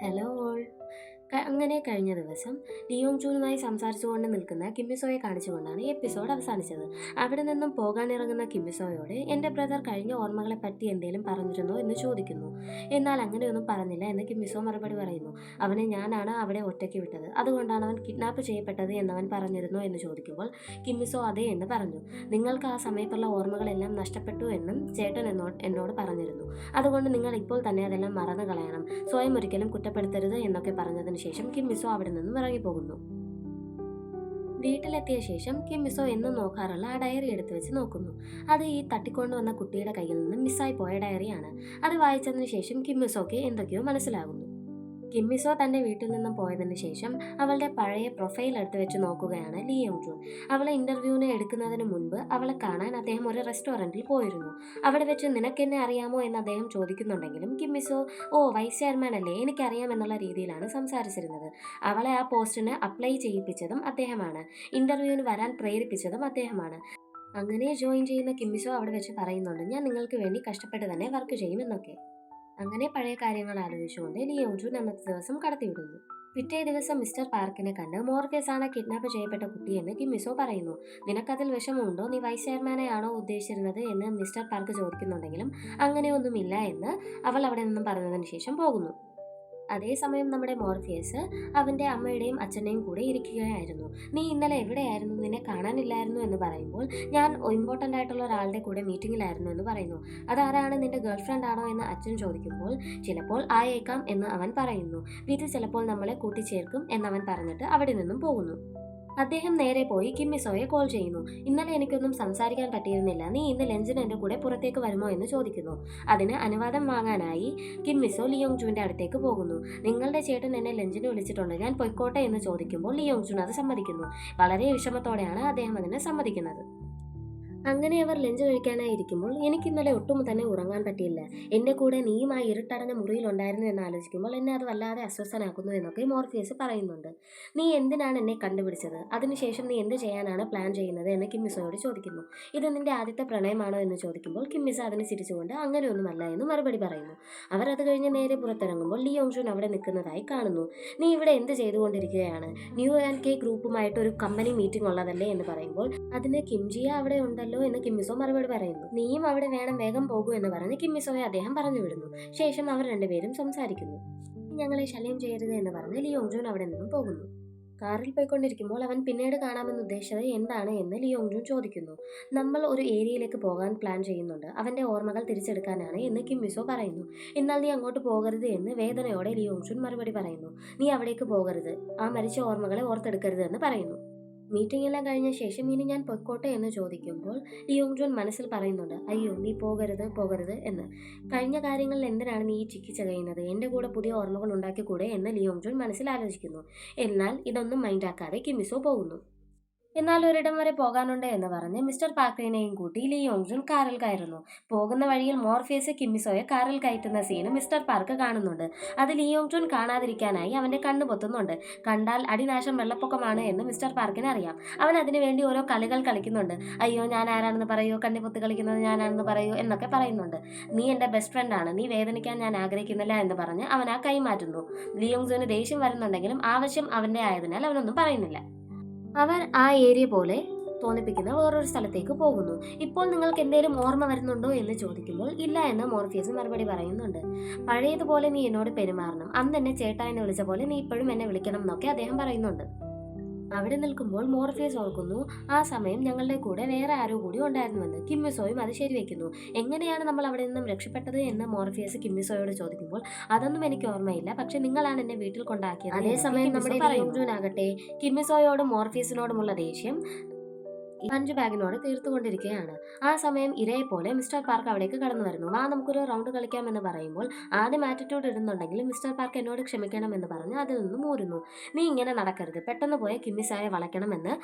Hello world. അങ്ങനെ കഴിഞ്ഞ ദിവസം ലിയോങ് ജൂനുമായി സംസാരിച്ചുകൊണ്ട് നിൽക്കുന്ന കിമ്മിസോയെ കാണിച്ചുകൊണ്ടാണ് എപ്പിസോഡ് അവസാനിച്ചത്. അവിടെ നിന്നും പോകാനിറങ്ങുന്ന കിമ്മിസോയോട് എന്റെ ബ്രദർ കഴിഞ്ഞ ഓർമ്മകളെ പറ്റി എന്തെങ്കിലും പറഞ്ഞിരുന്നോ? എന്ന് ചോദിക്കുന്നു. എന്നാൽ അങ്ങനെയൊന്നും പറഞ്ഞില്ല എന്ന് കിമ്മിസോ മറുപടി പറയുന്നു. അവനെ ഞാനാണ് അവിടെ ഒറ്റയ്ക്ക് വിട്ടത്. അതുകൊണ്ടാണ് അവൻ കിഡ്നാപ്പ് ചെയ്യപ്പെട്ടത് എന്നവൻ പറഞ്ഞിരുന്നോ? എന്ന് ചോദിക്കുമ്പോൾ കിമ്മിസോ അതെ എന്ന് പറഞ്ഞു. നിങ്ങൾക്ക് ആ സമയത്തുള്ള ഓർമ്മകളെല്ലാം നഷ്ടപ്പെട്ടു എന്നും ചേട്ടൻ എന്നോ എന്നോട് പറഞ്ഞിരുന്നു. അതുകൊണ്ട് നിങ്ങൾ ഇപ്പോൾ തന്നെ അതെല്ലാം മറന്നു കളയണം സ്വയം ഒരിക്കലും കുറ്റപ്പെടുത്തരുത് എന്നൊക്കെ പറഞ്ഞതിന് ശേഷം കിമ്മിസോ അവിടെ നിന്നും ഇറങ്ങിപ്പോകുന്നു. വീട്ടിലെത്തിയ ശേഷം കിമ്മിസോ എന്നും നോക്കാറുള്ള ആ ഡയറി എടുത്തു വെച്ച് നോക്കുന്നു. അത് ഈ തട്ടിക്കൊണ്ടുവന്ന കുട്ടിയുടെ കയ്യിൽ നിന്ന് മിസ്സായി പോയ ഡയറിയാണ് അത് വായിച്ചതിന് ശേഷം കിമ്മിസോക്ക് എന്തൊക്കെയോ മനസ്സിലാകുന്നു. കിമ്മിസോ തന്റെ വീട്ടിൽ നിന്നും പോയതിനു ശേഷം അവളുടെ പഴയ പ്രൊഫൈൽ എടുത്ത് വെച്ച് നോക്കുകയാണ് ലീ യോങ് ജൂൺ അവളെ ഇന്റർവ്യൂവിന് എടുക്കുന്നതിന് മുൻപ് അവളെ കാണാൻ അദ്ദേഹം ഒരു റെസ്റ്റോറന്റിൽ പോയിരുന്നു. അവിടെ വെച്ച് നിനക്കെന്നെ അറിയാമോ എന്ന് അദ്ദേഹം ചോദിക്കുന്നുണ്ടെങ്കിലും കിമ്മിസോ ഓ വൈസ് ചെയർമാൻ അല്ലേ? എനിക്കറിയാം എന്നുള്ള രീതിയിലാണ് സംസാരിച്ചിരുന്നത്. അവളെ ആ പോസ്റ്റിന് അപ്ലൈ ചെയ്യിപ്പിച്ചതും അദ്ദേഹമാണ്. ഇന്റർവ്യൂവിന് വരാൻ പ്രേരിപ്പിച്ചതും അദ്ദേഹമാണ്. അങ്ങനെ ജോയിൻ ചെയ്യുന്ന കിമ്മിസോ അവിടെ വെച്ച് പറയുന്നുണ്ട് ഞാൻ നിങ്ങൾക്ക് വേണ്ടി കഷ്ടപ്പെട്ട് തന്നെ വർക്ക് ചെയ്യുമെന്നൊക്കെ അങ്ങനെ പഴയ കാര്യങ്ങൾ ആലോചിച്ചുകൊണ്ട് ലിയോജു അന്നത്തെ ദിവസം കടത്തിവിടുന്നു. പിറ്റേ ദിവസം മിസ്റ്റർ പാർക്കിനെ കണ്ട് ആണ് കിഡ്നാപ്പ് ചെയ്യപ്പെട്ട കുട്ടിയെന്ന് കിമ്മിസോ പറയുന്നു. നിനക്കതിൽ വിഷമമുണ്ടോ? നീ വൈസ് ചെയർമാനെയാണോ ഉദ്ദേശിച്ചിരുന്നത്? എന്ന് മിസ്റ്റർ പാർക്ക് ചോദിക്കുന്നുണ്ടെങ്കിലും അങ്ങനെയൊന്നുമില്ല എന്ന് അവൾ അവിടെ നിന്നും പറഞ്ഞതിന് ശേഷം പോകുന്നു. അതേസമയം നമ്മുടെ മോർഫിയസ് അവന്റെ അമ്മയുടെയും അച്ഛന്റെയും കൂടെ ഇരിക്കുകയായിരുന്നു. നീ ഇന്നലെ എവിടെയായിരുന്നു? നിന്നെ കാണാനില്ലായിരുന്നു എന്ന് പറയുമ്പോൾ ഞാൻ ഇമ്പോർട്ടന്റ് ആയിട്ടുള്ള ഒരാളുടെ കൂടെ മീറ്റിങ്ങിലായിരുന്നു എന്ന് പറയുന്നു. അതാരാണ് നിന്റെ ഗേൾഫ്രണ്ട് ആണോ? എന്ന് അച്ഛൻ ചോദിക്കുമ്പോൾ ചിലപ്പോൾ ആയേക്കാം എന്ന് അവൻ പറയുന്നു. വീട്ടിൽ ചിലപ്പോൾ നമ്മളെ കൂട്ടിച്ചേർക്കും എന്നവൻ പറഞ്ഞിട്ട് അവിടെ നിന്നും പോകുന്നു. അദ്ദേഹം നേരെ പോയി കിമ്മിസോയെ കോൾ ചെയ്യുന്നു. ഇന്നലെ എനിക്കൊന്നും സംസാരിക്കാൻ പറ്റിയിരുന്നില്ല. നീ ഇന്ന് ലഞ്ചിന് എന്റെ കൂടെ പുറത്തേക്ക് വരുമോ എന്ന് ചോദിക്കുന്നു. അതിന് അനുവാദം വാങ്ങാനായി കിമ്മിസോ ലിയോങ് ജുവിന്റെ അടുത്തേക്ക് പോകുന്നു. നിങ്ങളുടെ ചേട്ടൻ എന്നെ ലഞ്ചിന് വിളിച്ചിട്ടുണ്ട്. ഞാൻ പൊയ്ക്കോട്ടെ എന്ന് ചോദിക്കുമ്പോൾ ലിയോങ് ജുൻ അത് സമ്മതിക്കുന്നു. വളരെ വിഷമത്തോടെയാണ് അദ്ദേഹം അതിനെ സമ്മതിക്കുന്നത്. അങ്ങനെ അവർ ലഞ്ച് കഴിക്കാനായി ഇരിക്കുമ്പോൾ എനിക്ക് ഇന്നലെ ഒട്ടും തന്നെ ഉറങ്ങാൻ പറ്റിയില്ല. എന്റെ കൂടെ നീയും ആ ഇരുട്ടടഞ്ഞ മുറിയിലുണ്ടായിരുന്നു എന്ന് ആലോചിക്കുമ്പോൾ എന്നെ അത് വല്ലാതെ അസ്വസ്ഥനാക്കുന്നു എന്നൊക്കെ മോർഫിയസ് പറയുന്നുണ്ട്. നീ എന്തിനാണ് എന്നെ കണ്ടുപിടിച്ചത്? അതിനുശേഷം നീ എന്ത് ചെയ്യാനാണ് പ്ലാൻ ചെയ്യുന്നത്? എന്ന് കിമ്മിസോയോട് ചോദിക്കുന്നു. ഇത് നിന്റെ ആദ്യത്തെ പ്രണയമാണോ? എന്ന് ചോദിക്കുമ്പോൾ കിമ്മിസ അതിന് ചിരിച്ചുകൊണ്ട് അങ്ങനെയൊന്നുമല്ല എന്ന് മറുപടി പറയുന്നു. അവർ അത് കഴിഞ്ഞ് നേരെ പുറത്തിറങ്ങുമ്പോൾ ലീ യോങ്ഷുൻ അവിടെ നിൽക്കുന്നതായി കാണുന്നു. നീ ഇവിടെ എന്ത് ചെയ്തുകൊണ്ടിരിക്കുകയാണ്? ന്യൂ ആൻഡ് കെ ഗ്രൂപ്പുമായിട്ട് ഒരു കമ്പനി മീറ്റിംഗ് ഉള്ളതല്ലേ? എന്ന് പറയുമ്പോൾ അതിന് കിംജിയ അവിടെ ഉണ്ടല്ലോ എന്ന് കിമ്മിസോ മറുപടി പറയുന്നു. നീയും അവിടെ വേണം വേഗം പോകൂ എന്ന് പറഞ്ഞ് കിമ്മിസോയെ അദ്ദേഹം പറഞ്ഞു വിടുന്നു. ശേഷം അവർ രണ്ടുപേരും സംസാരിക്കുന്നു. ഞങ്ങളെ ശല്യം ചെയ്യരുത് എന്ന് പറഞ്ഞ് ലിയോങ് ജോൺ അവിടെ നിന്നും പോകുന്നു. കാറിൽ പോയിക്കൊണ്ടിരിക്കുമ്പോൾ അവൻ പിന്നീട് കാണാമെന്ന് ഉദ്ദേശിച്ചത് എന്താണ് എന്ന് ലിയോങ് ലിയോങ്ജൂൻ ചോദിക്കുന്നു. നമ്മൾ ഒരു ഏരിയയിലേക്ക് പോകാൻ പ്ലാൻ ചെയ്യുന്നുണ്ട്. അവന്റെ ഓർമ്മകൾ തിരിച്ചെടുക്കാനാണ് എന്ന് കിമ്മിസോ പറയുന്നു. എന്നാൽ നീ അങ്ങോട്ട് പോകരുത് എന്ന് വേദനയോടെ ലിയോങ് ലിയോങ്ജൂൻ മറുപടി പറയുന്നു. നീ അവിടേക്ക് പോകരുത്. ആ മരിച്ച ഓർമ്മകളെ ഓർത്തെടുക്കരുത് എന്ന് പറയുന്നു. മീറ്റിംഗ് എല്ലാം കഴിഞ്ഞ ശേഷം ഇനി ഞാൻ പൊയ്ക്കോട്ടെ എന്ന് ചോദിക്കുമ്പോൾ ലിയോങ് ജോൺ മനസ്സിൽ പറയുന്നുണ്ട് അയ്യോ നീ പോകരുത് പോകരുത് എന്ന്. കഴിഞ്ഞ കാര്യങ്ങളിൽ എന്തിനാണ് നീ ചിക്കിച്ച കഴിയുന്നത് എന്റെ കൂടെ പുതിയ ഓർമ്മകൾ ഉണ്ടാക്കിക്കൂടെ എന്ന് ലിയോങ് ജോൺ മനസ്സിൽ ആലോചിക്കുന്നു. എന്നാൽ ഇതൊന്നും മൈൻഡാക്കാതെ കിമിസോ പോകുന്നു. എന്നാൽ ഒരിടം വരെ പോകാനുണ്ട് എന്ന് പറഞ്ഞ് മിസ്റ്റർ പാക്രീനെയും കൂട്ടി ലീ യോങ്ജുൻ കാറിൽ കയറുന്നു. പോകുന്ന വഴിയിൽ മോർഫിയസ് കിമ്മിസോയെ കാറിൽ കയറ്റുന്ന സീന് മിസ്റ്റർ പാർക്ക് കാണുന്നുണ്ട്. അത് ലീ യോങ്ജുൻ കാണാതിരിക്കാനായി അവന്റെ കണ്ണ് പൊത്തുന്നുണ്ട്. കണ്ടാൽ അടിനാശം വെള്ളപ്പൊക്കമാണ് എന്ന് മിസ്റ്റർ പാർക്കിന് അറിയാം. അവൻ അതിനുവേണ്ടി ഓരോ കളികൾ കളിക്കുന്നുണ്ട്. അയ്യോ ഞാൻ ആരാണെന്ന് പറയൂ? കണ്ണി പൊത്ത് കളിക്കുന്നത് ഞാനാണെന്ന് പറയൂ? എന്നൊക്കെ പറയുന്നുണ്ട്. നീ എന്റെ ബെസ്റ്റ് ഫ്രണ്ടാണ് നീ വേദനിക്കാൻ ഞാൻ ആഗ്രഹിക്കുന്നില്ല എന്ന് പറഞ്ഞ് അവൻ ആ കൈ മാറ്റുന്നു. ലിയോങ്ജുന് ദേഷ്യം വരുന്നുണ്ടെങ്കിലും ആവശ്യം അവന്റെ ആയതിനാൽ അവനൊന്നും പറയുന്നില്ല. അവർ ആ ഏരിയ പോലെ തോന്നിപ്പിക്കുന്ന വേറൊരു സ്ഥലത്തേക്ക് പോകുന്നു. ഇപ്പോൾ നിങ്ങൾക്ക് എന്തെങ്കിലും ഓർമ്മ വരുന്നുണ്ടോ എന്ന് ചോദിക്കുമ്പോൾ ഇല്ല എന്ന് മോർഫിയസ് മറുപടി പറയുന്നുണ്ട്. പഴയതുപോലെ നീ എന്നോട് പെരുമാറണം. അന്ന് എന്നെ ചേട്ടാ എന്ന് വിളിച്ച പോലെ നീ ഇപ്പോഴും എന്നെ വിളിക്കണം എന്നൊക്കെ അദ്ദേഹം പറയുന്നുണ്ട്. അവിടെ നിൽക്കുമ്പോൾ മോർഫിയസ് ഓർക്കുന്നു. ആ സമയം ഞങ്ങളുടെ കൂടെ വേറെ ആരോ കൂടി ഉണ്ടായിരുന്നുവെന്ന് കിമ്മിസോയും അത് ശരിവെക്കുന്നു. എങ്ങനെയാണ് നമ്മൾ അവിടെ നിന്നും രക്ഷപ്പെട്ടത് എന്ന് മോർഫിയസ് കിമ്മിസോയോട് ചോദിക്കുമ്പോൾ അതൊന്നും എനിക്ക് ഓർമ്മയില്ല. പക്ഷെ നിങ്ങളാണ് എന്നെ വീട്ടിൽ കൊണ്ടാക്കിയത്. അതേസമയം നമ്മുടെ ആകട്ടെ കിമ്മിസോയോടും മോർഫിയസിനോടുമുള്ള ദേഷ്യം പഞ്ച് ബാഗിനോട് തീർത്തുകൊണ്ടിരിക്കുകയാണ്. ആ സമയം ഇരയെ പോലെ മിസ്റ്റർ പാർക്ക് അവിടേക്ക് കടന്നു വരുന്നു. വാ നമുക്കൊരു റൗണ്ട് കളിക്കാം എന്ന് പറയുമ്പോൾ ആദ്യം ആറ്റിറ്റ്യൂഡ് ഇടുന്നുണ്ടെങ്കിലും മിസ്റ്റർ പാർക്ക് എന്നോട് ക്ഷമിക്കണമെന്ന് പറഞ്ഞ് അതിൽ നിന്നും ഊരുന്നു. നീ ഇങ്ങനെ നടക്കരുത്. പെട്ടെന്ന് പോയ കിമ്മിസായെ വളയ്ക്കണമെന്ന്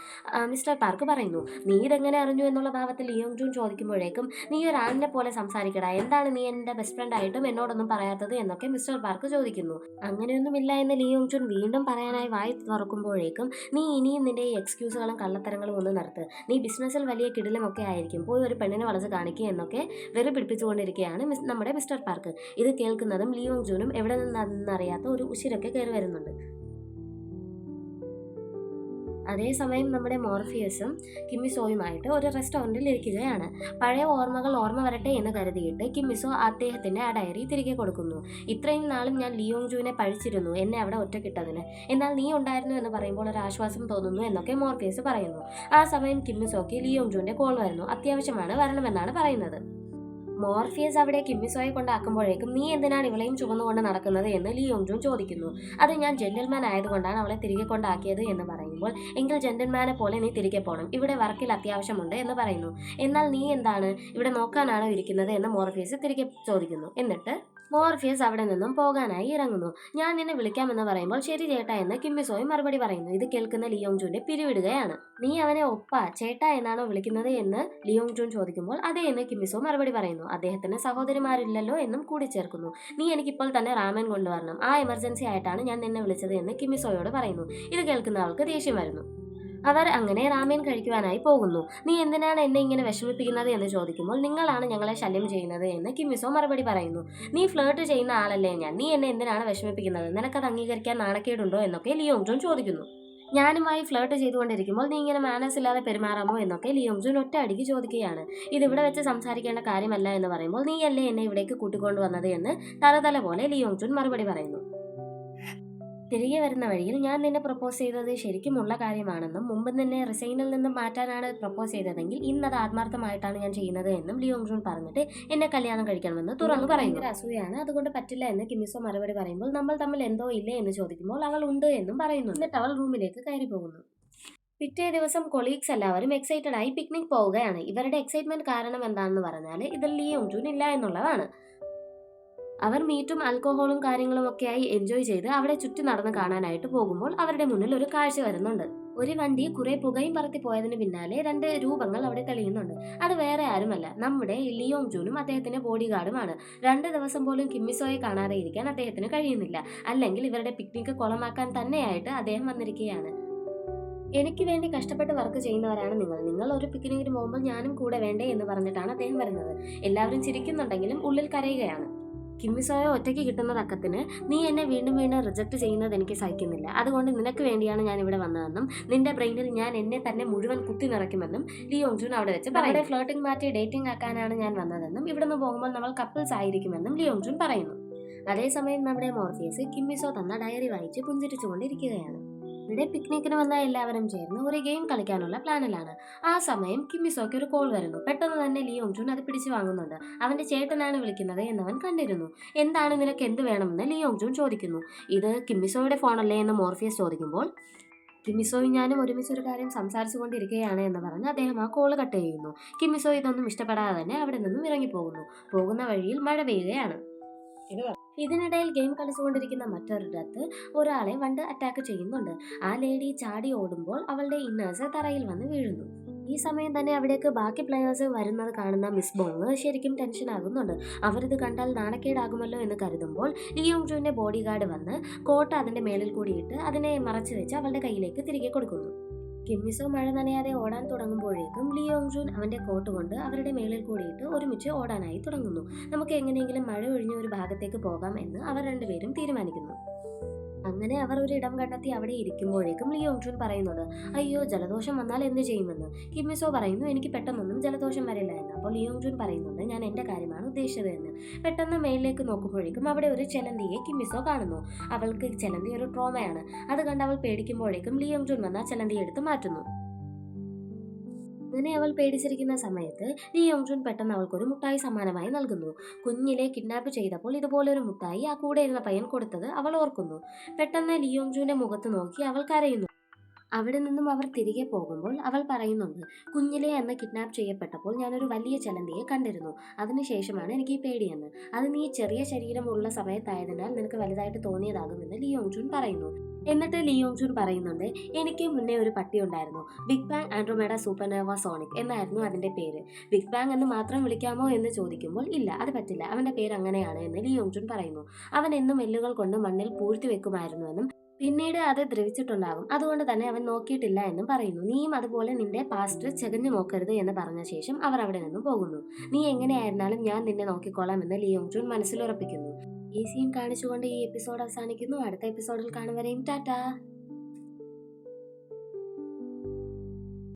മിസ്റ്റർ പാർക്ക് പറയുന്നു. നീ ഇതെങ്ങനെ അറിഞ്ഞു എന്നുള്ള ഭാവത്തിൽ ലിയോങ് ജൂൺ ചോദിക്കുമ്പോഴേക്കും നീ ഒരു ആണിനെ പോലെ സംസാരിക്കടാ. എന്താണ് നീ എന്റെ ബെസ്റ്റ് ഫ്രണ്ട് ആയിട്ടും എന്നോടൊന്നും പറയാത്തത്? എന്നൊക്കെ മിസ്റ്റർ പാർക്ക് ചോദിക്കുന്നു. അങ്ങനെയൊന്നുമില്ല എന്ന് ലിയോങ് ജൂൺ വീണ്ടും പറയാനായി വായി തുറക്കുമ്പോഴേക്കും നീ ഇനിയും നിന്റെ എക്സ്ക്യൂസുകളും കള്ളത്തരങ്ങളും ഒന്ന് നിർത്ത്. നീ ബിസിനസ്സിൽ വലിയ കിടിലമൊക്കെ ആയിരിക്കും. പോയി ഒരു പെണ്ണിനെ വളച്ച് കാണിക്കുക എന്നൊക്കെ വെറി പിടിപ്പിച്ചുകൊണ്ടിരിക്കുകയാണ് മിസ് നമ്മുടെ മിസ്റ്റർ പാർക്ക്. ഇത് കേൾക്കുന്നതും ലിയോങ് ജൂനും എവിടെ നിന്നറിയാത്ത ഒരു ഉശിരൊക്കെ കയറി വരുന്നുണ്ട്. അതേസമയം നമ്മുടെ മോർഫിയസും കിമ്മിസോയുമായിട്ട് ഒരു റെസ്റ്റോറന്റിൽ ഇരിക്കുകയാണ്. പഴയ ഓർമ്മകൾ ഓർമ്മ വരട്ടെ എന്ന് കരുതിയിട്ട് കിമ്മിസോ അദ്ദേഹത്തിന്റെ ആ ഡയറി തിരികെ കൊടുക്കുന്നു. ഇത്രയും നാളും ഞാൻ ലിയോങ് ജുവിനെ പഴിച്ചിരുന്നു എന്നെ അവിടെ ഒറ്റക്കിട്ടതിന്. എന്നാൽ നീ ഉണ്ടായിരുന്നു എന്ന് പറയുമ്പോൾ ഒരു ആശ്വാസം തോന്നുന്നു എന്നൊക്കെ മോർഫിയസ് പറയുന്നു. ആ സമയം കിമ്മിസോക്ക് ലിയോങ് ജുവിന്റെ കോൾ വരുന്നു. അത്യാവശ്യമാണ് വരണമെന്നാണ് പറയുന്നത്. മോർഫിയസ് അവിടെ കിമ്മിസോയെ കൊണ്ടാക്കുമ്പോഴേക്കും നീ എന്തിനാണ് ഇവളെയും ചുമന്നുകൊണ്ട് നടക്കുന്നത് എന്ന് ലിയോങ് ജൂൺ ചോദിക്കുന്നു. അത് ഞാൻ ജെന്റൽമാൻ ആയതുകൊണ്ടാണ് അവളെ തിരികെ കൊണ്ടാക്കിയത് എന്ന് പറയുമ്പോൾ എങ്കിൽ ജെന്റൽമാനെ പോലെ നീ തിരികെ പോകണം ഇവിടെ വർക്കിൽ അത്യാവശ്യമുണ്ട് എന്ന് പറയുന്നു. എന്നാൽ നീ എന്താണ്? ഇവിടെ നോക്കാനാണോ ഇരിക്കുന്നത്? എന്ന് മോർഫിയസ് തിരികെ ചോദിക്കുന്നു. എന്നിട്ട് മോർഫിയസ് അവിടെ നിന്നും പോകാനായി ഇറങ്ങുന്നു. ഞാൻ നിന്നെ വിളിക്കാമെന്ന് പറയുമ്പോൾ ശരി ചേട്ടാ എന്ന് കിമ്മിസോയും മറുപടി പറയുന്നു. ഇത് കേൾക്കുന്ന ലിയോങ് ജൂന്റെ പിരിവിടുകയാണ്. നീ അവനെ ഒപ്പ ചേട്ടാ എന്നാണോ വിളിക്കുന്നത് എന്ന് ലിയോങ് ജൂൺ ചോദിക്കുമ്പോൾ അതെ എന്ന് കിമ്മിസോ മറുപടി പറയുന്നു. അദ്ദേഹത്തിന് സഹോദരിമാരില്ലല്ലോ എന്നും കൂടിച്ചേർക്കുന്നു. നീ എനിക്കിപ്പോൾ തന്നെ റാമൻ കൊണ്ടുവരണം. ആ എമർജൻസി ആയിട്ടാണ് ഞാൻ നിന്നെ വിളിച്ചത് എന്ന് കിമ്മിസോയോട് പറയുന്നു. ഇത് കേൾക്കുന്ന ആൾക്ക് ദേഷ്യം വരുന്നു. അവർ അങ്ങനെ റാമേൻ കഴിക്കുവാനായി പോകുന്നു. നീ എന്തിനാണ് എന്നെ ഇങ്ങനെ വിഷമിപ്പിക്കുന്നത്? എന്ന് ചോദിക്കുമ്പോൾ നിങ്ങളാണ് ഞങ്ങളെ ശല്യം ചെയ്യുന്നത് എന്ന് കിമ്മിസോ മറുപടി പറയുന്നു. നീ ഫ്ലേർട്ട് ചെയ്യുന്ന ആളല്ലേ ഞാൻ. നീ എന്നെ എന്തിനാണ് വിഷമിപ്പിക്കുന്നത്? നിനക്കത് അംഗീകരിക്കാൻ നാണക്കേടുണ്ടോ? എന്നൊക്കെ ലിയോങ് ജോൺ ചോദിക്കുന്നു. ഞാനുമായി ഫ്ലേർട്ട് ചെയ്തുകൊണ്ടിരിക്കുമ്പോൾ നീ ഇങ്ങനെ മാനേഴ്സ് ഇല്ലാതെ പെരുമാറാമോ? എന്നൊക്കെ ലിയോങ് ജോൺ ഒറ്റ അടിക്ക് ചോദിക്കുകയാണ്. ഇതിവിടെ വെച്ച് സംസാരിക്കേണ്ട കാര്യമല്ല എന്ന് പറയുമ്പോൾ നീയല്ലേ എന്നെ ഇവിടേക്ക് കൂട്ടിക്കൊണ്ടുവന്നത്? എന്ന് തലതല പോലെ ലിയോങ് ജോൺ മറുപടി പറയുന്നു. തിരികെ വരുന്ന വഴിയിൽ ഞാൻ നിന്നെ പ്രപ്പോസ് ചെയ്തത് ശരിക്കുമുള്ള കാര്യമാണെന്നും മുമ്പ് നിന്നെ റിസൈനിൽ നിന്നും മാറ്റാനാണ് പ്രപ്പോസ് ചെയ്തതെങ്കിൽ ഇന്നത് ആത്മാർത്ഥമായിട്ടാണ് ഞാൻ ചെയ്യുന്നത് എന്നും ലിയോങ് ജൂൺ പറഞ്ഞിട്ട് എന്നെ കല്യാണം കഴിക്കണമെന്ന് തുറന്നു പറയുന്നു. അസൂയാണ് അതുകൊണ്ട് പറ്റില്ല എന്ന് കിമിസോ മറുപടി പറയുമ്പോൾ നമ്മൾ തമ്മിൽ എന്തോ ഇല്ലേ എന്ന് ചോദിക്കുമ്പോൾ അവൾ ഉണ്ട് എന്നും പറയുന്നു. എന്നിട്ട് അവൾ റൂമിലേക്ക് കയറി പോകുന്നു. പിറ്റേ ദിവസം കൊളീഗ്സ് എല്ലാവരും എക്സൈറ്റഡ് ആയി പിക്നിക് പോവുകയാണ്. ഇവരുടെ എക്സൈറ്റ്മെന്റ് കാരണം എന്താണെന്ന് പറഞ്ഞാൽ ഇതിൽ ലിയോങ് ജൂൺ ഇല്ല എന്നുള്ളതാണ്. അവർ മീറ്റും ആൽക്കഹോളും കാര്യങ്ങളും ഒക്കെയായി എൻജോയ് ചെയ്ത് അവിടെ ചുറ്റി നടന്ന് കാണാനായിട്ട് പോകുമ്പോൾ അവരുടെ മുന്നിൽ ഒരു കാഴ്ച വരുന്നുണ്ട്. ഒരു വണ്ടി കുറെ പുകയും പറത്തി പോയതിന് പിന്നാലെ രണ്ട് രൂപങ്ങൾ അവിടെ തെളിയുന്നുണ്ട്. അത് വേറെ ആരുമല്ല. നമ്മുടെ ലിയോങ് ജൂനും അദ്ദേഹത്തിന്റെ ബോഡി ഗാർഡുമാണ് രണ്ട് ദിവസം പോലും കിമ്മിസോയെ കാണാതെ ഇരിക്കാൻ അദ്ദേഹത്തിന് കഴിയുന്നില്ല. അല്ലെങ്കിൽ ഇവരുടെ പിക്നിക് കുളമാക്കാൻ തന്നെയായിട്ട് അദ്ദേഹം വന്നിരിക്കുകയാണ്. എനിക്ക് വേണ്ടി കഷ്ടപ്പെട്ട് വർക്ക് ചെയ്യുന്നവരാണ് നിങ്ങൾ. നിങ്ങൾ ഒരു പിക്നിക്കിന് പോകുമ്പോൾ ഞാനും കൂടെ വേണ്ടേ എന്ന് പറഞ്ഞിട്ടാണ് അദ്ദേഹം വരുന്നത്. എല്ലാവരും ചിരിക്കുന്നുണ്ടെങ്കിലും ഉള്ളിൽ കരയുകയാണ്. കിമ്മിസോയെ ഒറ്റയ്ക്ക് കിട്ടുന്ന തക്കത്തിന് നീ എന്നെ വീണ്ടും വീണ്ടും റിജക്ട് ചെയ്യുന്നത് എനിക്ക് സഹിക്കുന്നില്ല. അതുകൊണ്ട് നിനക്ക് വേണ്ടിയാണ് ഞാൻ ഇവിടെ വന്നതെന്നും നിന്റെ ബ്രെയിനിൽ ഞാൻ എന്നെ തന്നെ മുഴുവൻ കുത്തി നിറയ്ക്കുമെന്നും ലിയോങ് ഓങ്ജുൻ അവിടെ വെച്ച് അവിടെ ഫ്ലോട്ടിംഗ് മാറ്റി ഡേറ്റിംഗ് ആക്കാനാണ് ഞാൻ വന്നതെന്നും ഇവിടുന്ന് പോകുമ്പോൾ നമ്മൾ കപ്പിൾസ് ആയിരിക്കുമെന്നും ലിയോങ് ഓങ്ജുൻ പറയുന്നു. അതേസമയം നമ്മുടെ മോർഫിയസ് കിമ്മിസോ തന്ന ഡയറി വായിച്ച് പുഞ്ചിരിച്ചുകൊണ്ടിരിക്കുകയാണ്. ഇവിടെ പിക്നിക്കിന് വന്ന എല്ലാവരും ചേർന്ന് ഒരു ഗെയിം കളിക്കാനുള്ള പ്ലാനിലാണ് ആ സമയം കിമ്മിസോക്ക് ഒരു കോൾ വരുന്നു. പെട്ടെന്ന് തന്നെ ലിയോങ് ജൂൺ അത് പിടിച്ചു വാങ്ങുന്നുണ്ട്. അവന്റെ ചേട്ടനാണ് വിളിക്കുന്നത് എന്നവൻ കണ്ടിരുന്നു. എന്താണ് നിനക്ക് എന്ത് വേണമെന്ന് ലിയോങ് ജൂൺ ചോദിക്കുന്നു. ഇത് കിമ്മിസോയുടെ ഫോണല്ലേ എന്ന് മോർഫിയസ് ചോദിക്കുമ്പോൾ കിമ്മിസോയും ഞാനും ഒരുമിച്ച് ഒരു കാര്യം സംസാരിച്ചു കൊണ്ടിരിക്കുകയാണ് എന്ന് പറഞ്ഞ് അദ്ദേഹം ആ കോൾ കട്ട് ചെയ്യുന്നു. കിമ്മിസോ ഇതൊന്നും ഇഷ്ടപ്പെടാതെ തന്നെ അവിടെ നിന്നും ഇറങ്ങിപ്പോകുന്നു. പോകുന്ന വഴിയിൽ മഴ പെയ്യുകയാണ്. ഇതിനിടയിൽ ഗെയിം കളിച്ചുകൊണ്ടിരിക്കുന്ന മറ്റൊരിടത്ത് ഒരാളെ വണ്ട് അറ്റാക്ക് ചെയ്യുന്നുണ്ട്. ആ ലേഡി ചാടി ഓടുമ്പോൾ അവളുടെ ഇന്നേഴ്സ് തറയിൽ വന്ന് വീഴുന്നു. ഈ സമയം തന്നെ അവിടേക്ക് ബാക്കി പ്ലെയേഴ്സ് വരുന്നത് കാണുന്ന മിസ് ബോങ് ശരിക്കും ടെൻഷൻ ആകുന്നുണ്ട്. അവരിത് കണ്ടാൽ നാണക്കേടാകുമല്ലോ എന്ന് കരുതുമ്പോൾ ലിയോങ് ജുവിന്റെ ബോഡി ഗാർഡ് വന്ന് കോട്ട അതിന്റെ മേളിൽ കൂടിയിട്ട് അതിനെ മറച്ചു വെച്ച് അവളുടെ കയ്യിലേക്ക് തിരികെ കൊടുക്കുന്നു. കിമ്മിസോ മഴ നനയാതെ ഓടാൻ തുടങ്ങുമ്പോഴേക്കും ലിയോങ് ജൂൻ അവന്റെ കോട്ട് കൊണ്ട് അവരുടെ മേളിൽ കൂടിയിട്ട് ഒരുമിച്ച് ഓടാനായി തുടങ്ങുന്നു. നമുക്ക് എങ്ങനെയെങ്കിലും മഴ ഒഴിഞ്ഞ ഒരു ഭാഗത്തേക്ക് പോകാം എന്ന് അവർ രണ്ടുപേരും തീരുമാനിക്കുന്നു. അങ്ങനെ അവർ ഒരു ഇടം കണ്ടെത്തി അവിടെ ഇരിക്കുമ്പോഴേക്കും ലിയോങ് ചുൻ പറയുന്നത് അയ്യോ ജലദോഷം വന്നാൽ എന്ത് ചെയ്യുമെന്ന്? കിമ്മിസോ പറയുന്നു എനിക്ക് പെട്ടെന്നൊന്നും ജലദോഷം വരില്ല എന്ന്. അപ്പോൾ ലിയോങ് ചുൻ പറയുന്നുണ്ട് ഞാൻ എന്റെ കാര്യമാണ് ഉദ്ദേശിച്ചത് എന്ന്. പെട്ടെന്ന് മേലിലേക്ക് നോക്കുമ്പോഴേക്കും അവിടെ ഒരു ചെലന്തിയെ കിമ്മിസോ കാണുന്നു. അവൾക്ക് ചെലന്തി ഒരു ട്രോമയാണ്. അത് കണ്ട് അവൾ പേടിക്കുമ്പോഴേക്കും ലിയോങ് ചുൻ വന്ന ചെലന്തി എടുത്ത് മാറ്റുന്നു. അങ്ങനെ അവൾ പേടിച്ചിരിക്കുന്ന സമയത്ത് ലീ യോങ്ജുൻ പെട്ടെന്ന് അവൾക്കൊരു മുട്ടായി സമ്മാനമായി നൽകുന്നു. കുഞ്ഞിലെ കിഡ്നാപ്പ് ചെയ്തപ്പോൾ ഇതുപോലെ ഒരു മുട്ടായി ആ കൂടെ ഇരുന്ന പയ്യൻ കൊടുത്തത് അവൾ ഓർക്കുന്നു. പെട്ടെന്ന് ലിയോങ് ജുവിന്റെ മുഖത്ത് നോക്കി അവൾ കരയുന്നു. അവിടെ നിന്നും അവർ തിരികെ പോകുമ്പോൾ അവൾ പറയുന്നുണ്ട് കുഞ്ഞിലെ എന്ന് കിഡ്നാപ്പ് ചെയ്യപ്പെട്ടപ്പോൾ ഞാനൊരു വലിയ ചലന്തിയെ കണ്ടിരുന്നു. അതിനുശേഷമാണ് എനിക്ക് ഈ പേടിയെന്ന്. അത് നീ ചെറിയ ശരീരമുള്ള സമയത്തായതിനാൽ നിനക്ക് വലുതായിട്ട് തോന്നിയതാകുമെന്ന് ലിയോങ് ചുൻ പറയുന്നു. എന്നിട്ട് ലിയോങ് ചുൻ പറയുന്നുണ്ട് എനിക്ക് മുന്നേ ഒരു പട്ടി ഉണ്ടായിരുന്നു. Big bang Andromeda supernova sonic എന്നായിരുന്നു അതിന്റെ പേര്. ബിഗ് ബാങ് എന്ന് മാത്രം വിളിക്കാമോ എന്ന് ചോദിക്കുമ്പോൾ ഇല്ല അത് പറ്റില്ല. അവന്റെ പേര് അങ്ങനെയാണ് എന്ന് ലിയോങ് ചുൻ പറയുന്നു. അവൻ എന്നും എല്ലുകൾ കൊണ്ട് മണ്ണിൽ പൂഴ്ത്തി വെക്കുമായിരുന്നുവെന്നും പിന്നീട് അത് ദ്രവിച്ചിട്ടുണ്ടാകും. അതുകൊണ്ട് തന്നെ അവൻ നോക്കിയിട്ടില്ല എന്നും പറയുന്നു. നീയും അതുപോലെ നിന്റെ പാസ്റ്റ് ചെകഞ്ഞു നോക്കരുത് എന്ന് പറഞ്ഞ ശേഷം അവർ അവിടെ നിന്നും പോകുന്നു. നീ എങ്ങനെയായിരുന്നാലും ഞാൻ നിന്നെ നോക്കിക്കോളാം എന്ന് ലിയോങ് ജൂൺ മനസ്സിലുറപ്പിക്കുന്നു. ഈ സീൻ കാണിച്ചുകൊണ്ട് ഈ എപ്പിസോഡ് അവസാനിക്കുന്നു. അടുത്ത എപ്പിസോഡിൽ കാണും വരെയും. ടാറ്റാ.